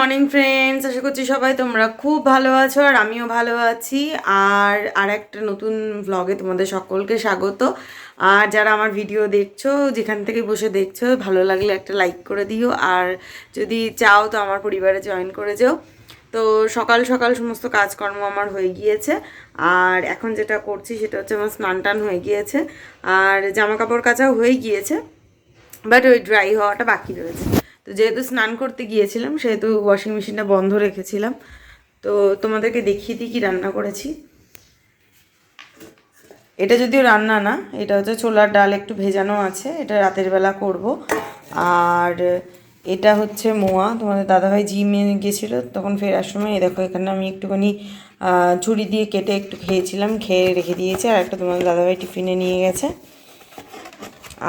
Morning friends আশা করছি সবাই তোমরা খুব ভালো আছো আর আমিও ভালো আছি। আর আর একটা নতুন ভ্লগে তোমাদের সকলকে স্বাগত। আর যারা আমার ভিডিও দেখছ, যেখান থেকে বসে দেখছ, ভালো লাগলে একটা লাইক করে দিও। আর যদি চাও তো আমার পরিবারে জয়েন করে যাও। তো সকাল সকাল সমস্ত কাজকর্ম আমার হয়ে গিয়েছে। আর এখন যেটা করছি, সেটা হচ্ছে আমার স্নান টান হয়ে গিয়েছে। আর জামা কাপড় কাচাও হয়ে গিয়েছে। বাট ওই ড্রাই হওয়াটা বাকি রয়েছে। যেহেতু স্নান করতে গিয়েছিলাম, সেহেতু ওয়াশিং মেশিনটা বন্ধ রেখেছিলাম। তো তোমাদেরকে দেখিয়ে দিই কী রান্না করেছি। এটা যদিও রান্না না, এটা হচ্ছে ছোলার ডাল একটু ভেজানো আছে, এটা রাতের বেলা করব। আর এটা হচ্ছে মোয়া, তোমাদের দাদাভাই জিমে গেছিল তখন ফেরার সময়, এই দেখো এখানে আমি একটুখানি ছুরি দিয়ে কেটে একটু খেয়েছিলাম, খেয়ে রেখে দিয়েছে, আর একটা তোমাদের দাদাভাই টিফিনে নিয়ে গেছে।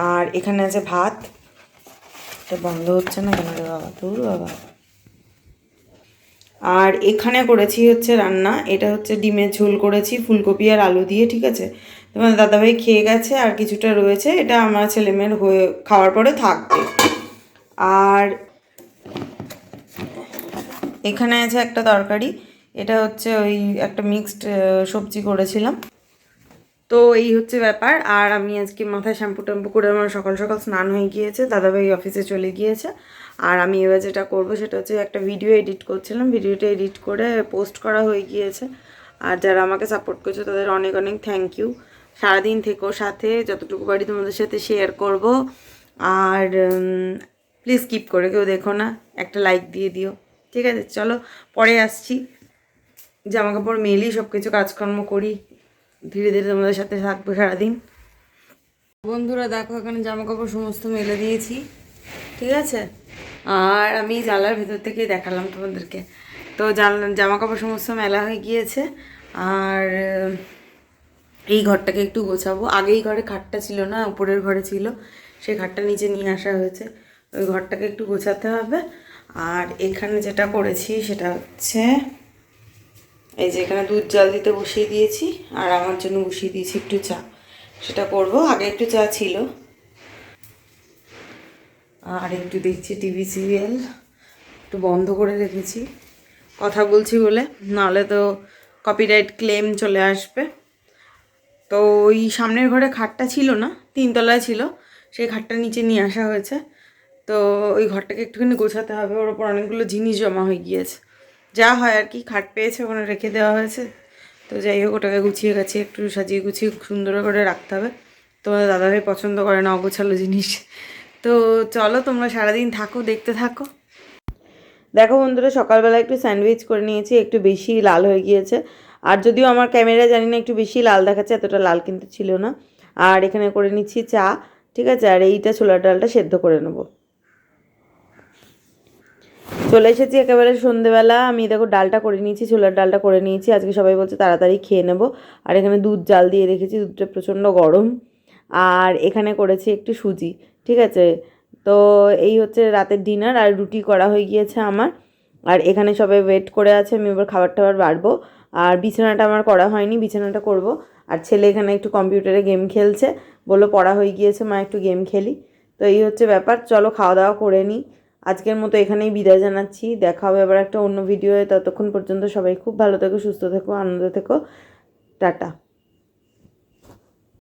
আর এখানে আছে ভাত এটা বন্ধ হচ্ছে না কেন রে বাবা? দূর বাবা। আর এখানে করেছি হচ্ছে রান্না, এটা হচ্ছে ডিমের ঝোল করেছি, ফুলকপি আর আলু দিয়ে, ঠিক আছে? তোমার দাদাভাই খেয়ে গেছে আর কিছুটা রয়েছে, এটা আমার ছেলেমেয়ের হয়ে, খাওয়ার পরে থাকবে। আর এখানে আছে একটা তরকারি, এটা হচ্ছে ওই একটা মিক্সড সবজি করেছিলাম। তো এই হচ্ছে ব্যাপার। আর আমি আজকে মাথায় শ্যাম্পু ট্যাম্পু করে আমার সকাল সকাল স্নান হয়ে গিয়েছে, দাদাভাই অফিসে চলে গিয়েছে। আর আমি এবার যেটা করব সেটা হচ্ছে একটা ভিডিও এডিট করছিলাম। ভিডিওটা এডিট করে পোস্ট করা হয়ে গিয়েছে। আর যারা আমাকে সাপোর্ট করছে তাদের অনেক অনেক থ্যাংক ইউ সারাদিন থেকো সাথে, যতটুকু পারি তোমাদের সাথে শেয়ার করব। আর প্লিজ স্কিপ করে কেউ দেখো না, একটা লাইক দিয়ে দিও। ঠিক আছে? চলো, পরে আসছি। জামা কাপড় মেলি সব কিছু কাজকর্ম করি। ধীরে ধীরে তোমাদের সাথে থাকব সারাদিন। বন্ধুরা দেখো এখানে জামা কাপড় সমস্ত মেলে দিয়েছি। ঠিক আছে? আর আমি জানলার ভেতর থেকেই দেখালাম তোমাদেরকে। তো জামা কাপড় সমস্ত মেলা হয়ে গিয়েছে। আর এই ঘরটাকে একটু গোছাবো। আগে এই ঘরে খাটটা ছিল না উপরের ঘরে ছিল। সেই খাটটা নিচে নিয়ে আসা হয়েছে। ওই ঘরটাকে একটু গোছাতে হবে। আর এখানে যেটা করেছি সেটা হচ্ছে এই যে এখানে দুধ জাল দিতে বসিয়ে দিয়েছি, আর আমার জন্য বসিয়ে দিয়েছি একটু চা। সেটা করব, আগে একটু চা ছিল। আর একটু দেখছি টিভি সিরিয়াল, একটু বন্ধ করে রেখেছি। কথা বলছি বলে, নাহলে তো কপিরাইট ক্লেম চলে আসবে। তো ওই সামনের ঘরে খাটটা ছিল না, তিনতলায় ছিল, সেই খাটটা নিচে নিয়ে আসা হয়েছে। তো ওই ঘরটাকে একটুখানি গোছাতে হবে, ওর ওপর অনেকগুলো জিনিস জমা হয়ে গিয়েছে। যা হয় আর কি, খাট পেয়েছে, ওখানে রেখে দেওয়া হয়েছে। তো যাই হোক, ওটাকে গুছিয়ে গেছে, একটু সাজিয়ে গুছিয়ে সুন্দর করে রাখতে হবে। তোমাদের দাদাভাই পছন্দ করে না অগোছালো জিনিস। তো চলো, তোমরা সারাদিন থাকো, দেখতে থাকো। দেখো বন্ধুরা, সকালবেলা একটু স্যান্ডউইচ করে নিয়েছি, একটু বেশি লাল হয়ে গিয়েছে। আর যদিও আমার ক্যামেরা জানি না একটু বেশি লাল দেখাচ্ছে, এতটা লাল কিন্তু ছিল না। আর এখানে করে নিচ্ছি চা, ঠিক আছে? আর এইটা ছোলার ডালটা সেদ্ধ করে নেব। চলে এসেছি একেবারে সন্ধেবেলা। আমি দেখো ডালটা করে নিয়েছি, ছোলার ডালটা করে নিয়েছি। আজকে সবাই বলছে তাড়াতাড়ি খেয়ে নেব। আর এখানে দুধ, জাল দিয়ে রেখেছি, দুধটা প্রচণ্ড গরম। আর এখানে করেছি একটু সুজি, ঠিক আছে? তো এই হচ্ছে রাতের ডিনার, আর রুটি করা হয়ে গিয়েছে আমার। আর এখানে সবাই ওয়েট করে আছে, আমি এবার খাবার টাবার বাড়বো। আর বিছানাটা আমার করা হয়নি, বিছানাটা করব। আর ছেলে এখানে একটু কম্পিউটারে গেম খেলছে। বলল পড়া হয়ে গিয়েছে, মা একটু গেম খেলি। তো এই হচ্ছে ব্যাপার, চলো খাওয়া দাওয়া করে নিই। আজকের মতো এখানেই বিদায় জানাচ্ছি। দেখা হবে আবার একটা অন্য ভিডিওয়ে ততক্ষণ পর্যন্ত সবাই খুব ভালো থেকো, সুস্থ থেকো, আনন্দ থেকো। টাটা।